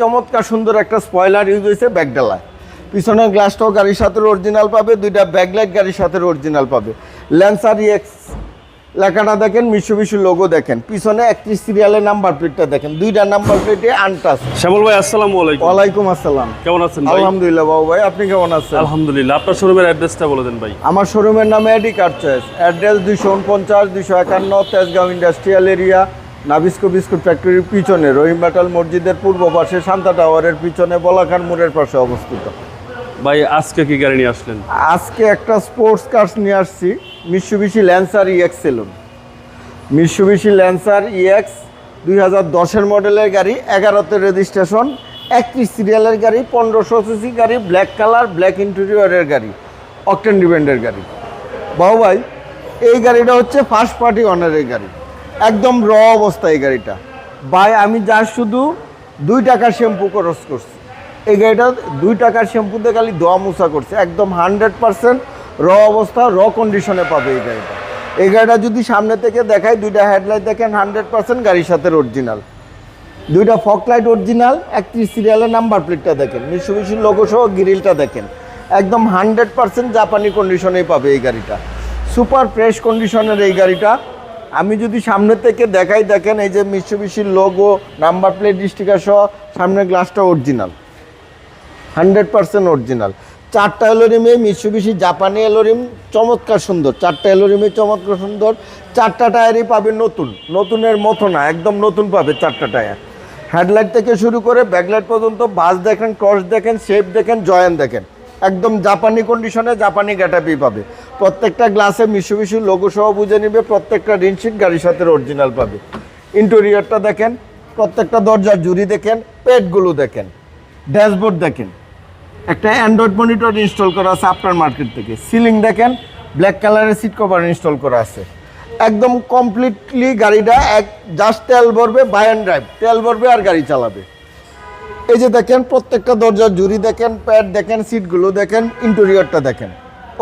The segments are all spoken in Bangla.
চমৎকার সুন্দর একটা স্পয়লার ইউজ হয়েছে ব্যাকডালায় পিছনের গ্লাসটাও গাড়ির সাথে অরিজিনাল পাবে দুইটা ব্যাকলাইট গাড়ির সাথে অরিজিনাল পাবে। ল্যান্সার এক্স লেখাটা দেখেন মিশু মিশু লোগো দেখেন। পিছনে একত্রিশ সিরিয়ালের নাম্বার প্লেটটা দেখেন। দুইটা নাম্বার প্লেটে আনটাস শ্যামল ভাই আসসালামু আলাইকুম। ওয়ালাইকুম আসসালাম। কেমন আছেন ভাই? আলহামদুলিল্লাহ বাবু ভাই আপনি কেমন আছেন? আলহামদুলিল্লাহ আপনার শোরুমের অ্যাড্রেসটা বলে দেন ভাই। আমার শোরুমের নাম এডি কার চয়েস অ্যাড্রেস দুইশো উনপঞ্চাশ দুইশো একান্ন Tejgaon industrial area Nabisco biscuit ফ্যাক্টরির পিছনে রহিম বাটাল মসজিদের পূর্ব পাশে শান্তা টাওয়ারের পিছনে বলাখান মোড়ের পাশে অবস্থিত। ভাই আজকে কি গাড়ি নিয়ে আসলেন? আজকে একটা স্পোর্টস কার্স নিয়ে আসছি Mitsubishi Lancer EX saloon. Mitsubishi Lancer EX দুই হাজার দশের মডেলের গাড়ি এগারোতে রেজিস্ট্রেশন একত্রিশ সিরিয়ালের গাড়ি পনেরোশো সিসি গাড়ি ব্ল্যাক কালার ব্ল্যাক ইন্টেরিয়রের গাড়ি অকটেন ডিপেন্ডের গাড়ি। বাবু ভাই এই গাড়িটা হচ্ছে ফার্স্ট পার্টি অনারের গাড়ি। একদম র অবস্থা এই গাড়িটা। ভাই, আমি যা শুধু দুই টাকার শ্যাম্পু খরচ করছি। এই গাড়িটা দুই টাকার শ্যাম্পুতে খালি দোয়া মুছা করছে। একদম হান্ড্রেড পার্সেন্ট র অবস্থা, র কন্ডিশনে পাবে এই গাড়িটা। এই গাড়িটা যদি সামনে থেকে দেখায় দুইটা হেডলাইট দেখেন, হান্ড্রেড পার্সেন্ট গাড়ির সাথে অরিজিনাল দুইটা ফক লাইট অরিজিনাল একত্রিশ সিরিয়ালের নাম্বার প্লেটটা দেখেন মিশুমিশি লোগো সহ গ্রিলটা দেখেন। একদম হান্ড্রেড পার্সেন্ট জাপানি কন্ডিশনেই পাবে এই গাড়িটা। সুপার ফ্রেশ কন্ডিশনের এই গাড়িটা। আমি যদি সামনে থেকে দেখাই, দেখেন এই যে মিশুমিশির লোগো নাম্বার প্লেট স্টিকার সহ সামনের গ্লাসটা অরিজিনাল হান্ড্রেড পার্সেন্ট অরিজিনাল চারটা এলোরিমে মিশুবিশি জাপানি অ্যালোরিম চমৎকার সুন্দর। চারটা অ্যালোরিমে চমৎকার সুন্দর। চারটা টায়ারই পাবে নতুন। নতুনের মতো না, একদম নতুন পাবে চারটা টায়ার। হেডলাইট থেকে শুরু করে ব্যাকলাইট পর্যন্ত বাস দেখেন ক্রস দেখেন শেপ দেখেন জয়েন দেখেন। একদম জাপানি কন্ডিশনে জাপানি গ্যাটাপি পাবে। প্রত্যেকটা গ্লাসে মিশু মিশু লোগো সহ বুঝে নিবে, প্রত্যেকটা রিনশিট গাড়ির সাথে অরিজিনাল পাবে। ইন্টেরিয়রটা দেখেন, প্রত্যেকটা দরজার জুড়ি দেখেন, পেটগুলো দেখেন, ড্যাশবোর্ড দেখেন। একটা অ্যান্ড্রয়েড মনিটর ইনস্টল করা আছে আপনার মার্কেট থেকে। সিলিং দেখেন ব্ল্যাক কালারের সিট কভার ইনস্টল করা আছে। একদম কমপ্লিটলি গাড়িটা এক জাস্ট তেল ভরবে বাই অ্যান্ড ড্রাইভ তেল ভরবে আর গাড়ি চালাবে। এই যে দেখেন, প্রত্যেকটা দরজার জুড়ি দেখেন, প্যাড দেখেন, সিটগুলো দেখেন ইন্টেরিয়রটা দেখেন।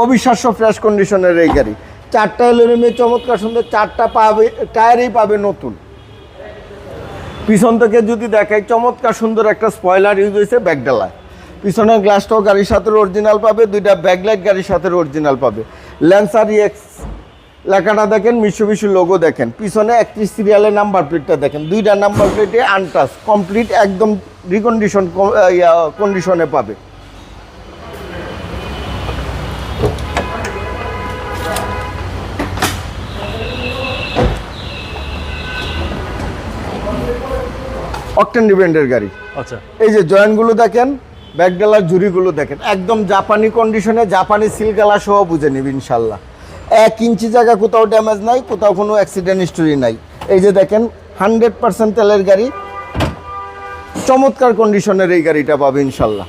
অবিশ্বাস্য ফ্রেশ কন্ডিশনের এই গাড়ি। চারটা এলোরিমে চমৎকার সুন্দর চারটা পাবে, টায়ারই পাবে নতুন। পিছন থেকে যদি দেখাই, চমৎকার সুন্দর একটা স্পয়লার ইউজ হয়েছে ব্যাকডালায় পিছনের গ্লাসটাও গাড়ির সাথে অরিজিনাল পাবে, দুইটা ব্যাকলাইট গাড়ির সাথে অরিজিনাল পাবে। ল্যান্সার এক্স লেখাটা দেখেন মিশু মিশু লোগো দেখেন। পিছনে একত্রিশ সিরিয়ালের নাম্বার প্লেটটা দেখেন। দুইটা নাম্বার প্লেটে আনটাস কমপ্লিট একদম রিকন্ডিশন কন্ডিশনে পাবে। অকটেন ডিপেন্ডের গাড়ি। আচ্ছা। এই যে জয়েন্টগুলো দেখেন ব্যাকডালার জুড়িগুলো দেখেন। একদম জাপানি কন্ডিশনে জাপানি সিলগালা সহ বুঝে নিবি ইনশাল্লাহ এক ইঞ্চি জায়গা কোথাও ড্যামেজ নাই, কোথাও কোনো অ্যাক্সিডেন্ট হিস্টোরি নাই। এই যে দেখেন হান্ড্রেড পার্সেন্ট তেলের গাড়ি, চমৎকার কন্ডিশনের এই গাড়িটা পাবে ইনশাল্লাহ।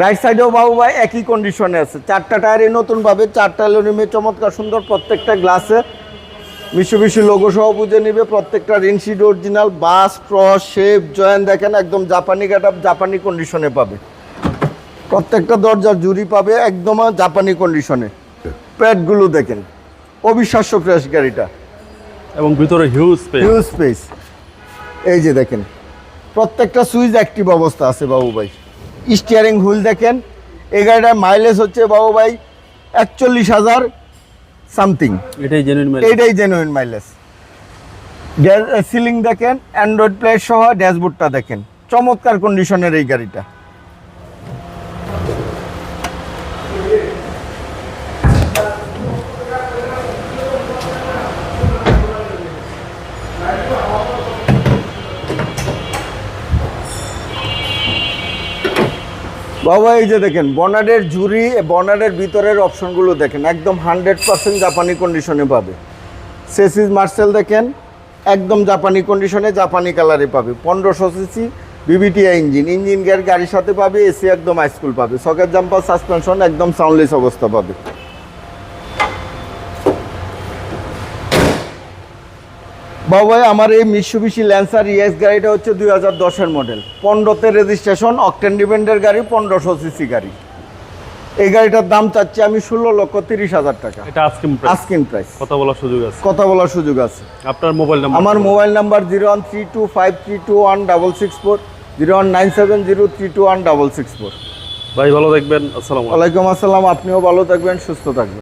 রাইট সাইডেও বাবু ভাই, একই কন্ডিশনে আছে। চারটা টায়ারে নতুন পাবে, চারটা লোনিমে চমৎকার সুন্দর, প্রত্যেকটা গ্লাসে মিশু লোগো সহ বুঝে নিবে, প্রত্যেকটা রিনশিট অরিজিনাল বাস ক্রস শেপ জয়েন দেখেন, একদম জাপানি গেট জাপানি কন্ডিশনে পাবে। প্রত্যেকটা দরজার জুরি পাবে একদম জাপানি কন্ডিশনে প্যাডগুলো দেখেন অবিশ্বাস্য ফ্রেশ গাড়িটা। এবং ভিতরে হিউজ স্পেস হিউজ স্পেস এই যে দেখেন প্রত্যেকটা সুইচ অ্যাক্টিভ অবস্থা আছে বাবু ভাই। স্টিয়ারিং হুইল দেখেন এই গাড়িটার মাইলেজ হচ্ছে বাবু ভাই একচল্লিশ হাজার সামথিং এটাই জেনুইন এইটাই জেনুইন মাইলেজ সিলিং দেখেন অ্যান্ড্রয়েড প্লেট সহ ড্যাশবোর্ডটা দেখেন। চমৎকার কন্ডিশনের এই গাড়িটা। বাবা, এই যে দেখেন, বনারের ঝুড়ি বনারের ভিতরের অপশনগুলো দেখেন, একদম হান্ড্রেড পার্সেন্ট জাপানি কন্ডিশনে পাবে। সেসিস মার্সেল দেখেন, একদম জাপানি কন্ডিশনে জাপানি কালারে পাবে। পনেরোশো CC BBTI engine engine gear গাড়ির সাথে পাবে, এসি একদম হাইস্কুল পাবে। সকেট জাম্পার সাসপেনশন একদম সাউন্ডলেস অবস্থা পাবে। বাবা আমার এই মিশুবিশি ল্যান্সার ইএস গাড়িটা হচ্ছে দুই হাজার দশের মডেল পনেরোতে রেজিস্ট্রেশন অকটেন ডিপেন্ডের গাড়ি পনেরোশো সিসি গাড়ি। এই গাড়িটার দাম চাচ্ছি আমি ষোলো লক্ষ তিরিশ হাজার টাকা। এটা প্রাইস আস্কিন প্রাইস কথা বলার সুযোগ আছে। কথা বলার সুযোগ আছে। আপনার মোবাইল নাম্বার আমার mobile number zero one three two five three two one double six four zero one nine seven zero three two one double six four. ভাই ভালো দেখবেন আসসালাম আলাইকুম। ওয়ালাইকুম আসসালাম। আপনিও ভালো থাকবেন সুস্থ থাকবেন।